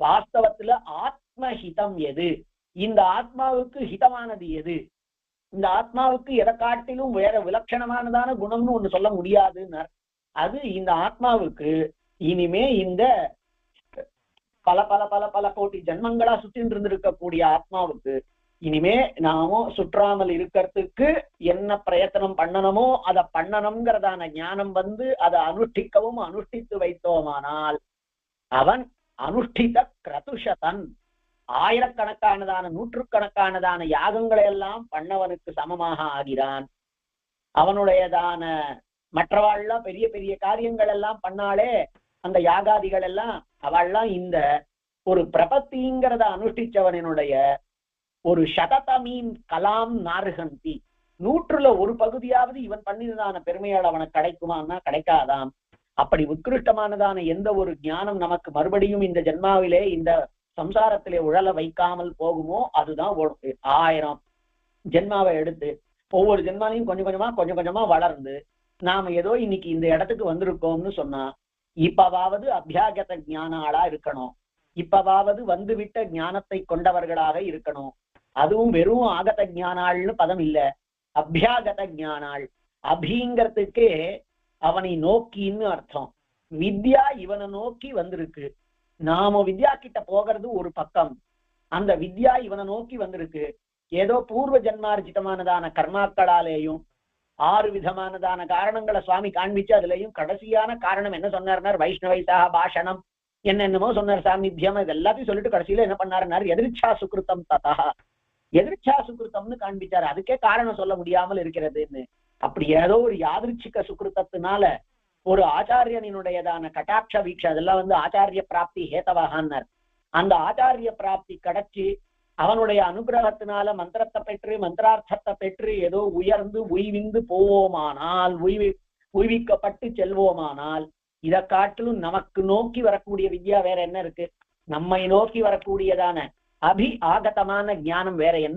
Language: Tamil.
வாஸ்தவத்துல ஆத்மஹிதம் எது? இந்த ஆத்மாவுக்கு ஹிதமானது எது? இந்த ஆத்மாவுக்கு எதை காட்டிலும் வேற விலட்சணமானதான குணம்னு ஒண்ணு சொல்ல முடியாதுன்னார். அது இந்த ஆத்மாவுக்கு இனிமே இந்த பல பல பல பல கோடி ஜன்மங்களா சுற்றின் இருந்திருக்கக்கூடிய ஆத்மாவுக்கு இனிமே நாமும் சுற்றாமல் இருக்கிறதுக்கு என்ன பிரயத்தனம் பண்ணணுமோ அதை பண்ணணுங்கிறதான ஞானம் வந்து அதை அனுஷ்டிக்கவும் அனுஷ்டித்து வைத்தோமானால் அவன் அனுஷ்டித கிரதுஷதன். ஆயிரக்கணக்கானதான நூற்றுக்கணக்கானதான யாகங்களை எல்லாம் பண்ணவனுக்கு சமமாக ஆகிறான். அவனுடையதான மற்றவாள்லாம் பெரிய பெரிய காரியங்கள் எல்லாம் பண்ணாலே அந்த யாகாதிகள் எல்லாம் அவள்லாம் இந்த ஒரு பிரபத்திங்கிறத அனுஷ்டிச்சவனுடைய ஒரு சததமீன் கலாம் நாருகந்தி. நூற்றுல ஒரு பகுதியாவது இவன் பண்ணினதான பெருமையால் அவனுக்கு கிடைக்குமான்னா கிடைக்காதாம். அப்படி உத்கிருஷ்டமானதான எந்த ஒரு ஞானம் நமக்கு மறுபடியும் இந்த ஜென்மாவிலே இந்த சம்சாரத்திலே உழல வைக்காமல் போகுமோ அதுதான் ஆயிரம் ஜென்மாவை எடுத்து ஒவ்வொரு ஜென்மாலையும் கொஞ்சம் கொஞ்சமா கொஞ்சம் கொஞ்சமா வளர்ந்து நாம ஏதோ இன்னைக்கு இந்த இடத்துக்கு வந்திருக்கோம்னு சொன்னா இப்பவாவது அபியாகத ஞானாளா இருக்கணும். இப்பவாவது வந்துவிட்ட ஞானத்தை கொண்டவர்களாக இருக்கணும். அதுவும் வெறும் ஆகத ஞானாள்னு பதம் இல்ல. அபியாகத ஞானாள். அபிங்கிறதுக்கு அவனை நோக்கின்னு அர்த்தம். வித்யா இவனை நோக்கி வந்திருக்கு. நாம வித்யா கிட்ட போகிறது ஒரு பக்கம். அந்த வித்யா இவனை நோக்கி வந்திருக்கு. ஏதோ பூர்வ ஜன்மார்ஜிதமானதான கர்மாக்களாலேயும் ஆறு விதமானதான காரணங்களை சுவாமி காண்பிச்சு அதுலயும் கடைசியான காரணம் என்ன சொன்னார்னார்? வைஷ்ணவைசாக பாஷணம். என்னென்னமோ சொன்னார் சாநித்தியம் இது எல்லாத்தையும் சொல்லிட்டு கடைசியில என்ன பண்ணாருனார் எதிர்ச்சா சுக்கிருத்தம் ததா. எதிர்ச்சா சுக்கிருத்தம்னு காண்பிச்சாரு. அதுக்கே காரணம் சொல்ல முடியாமல் இருக்கிறதுன்னு. அப்படி ஏதோ ஒரு யாதிருச்சிக சுக்கிருத்தத்தினால ஒரு ஆச்சாரியனினுடையதான கட்டாட்ச வீட்சை அதெல்லாம் வந்து ஆச்சாரிய பிராப்தி ஹேதவகான்னார் அந்த ஆச்சாரிய பிராப்தி கிடைச்சு அவனுடைய அனுகிரகத்தினால மந்திரத்தை பெற்று மந்திரார்த்தத்தை பெற்று ஏதோ உயர்ந்து உய்விந்து போவோமானால் உய்வி உய்விக்கப்பட்டு செல்வோமானால் இதை காட்டிலும் நமக்கு நோக்கி வரக்கூடிய வித்யா வேற என்ன இருக்கு? நம்மை நோக்கி வரக்கூடியதான அபி ஆகதமான ஞானம் வேற என்ன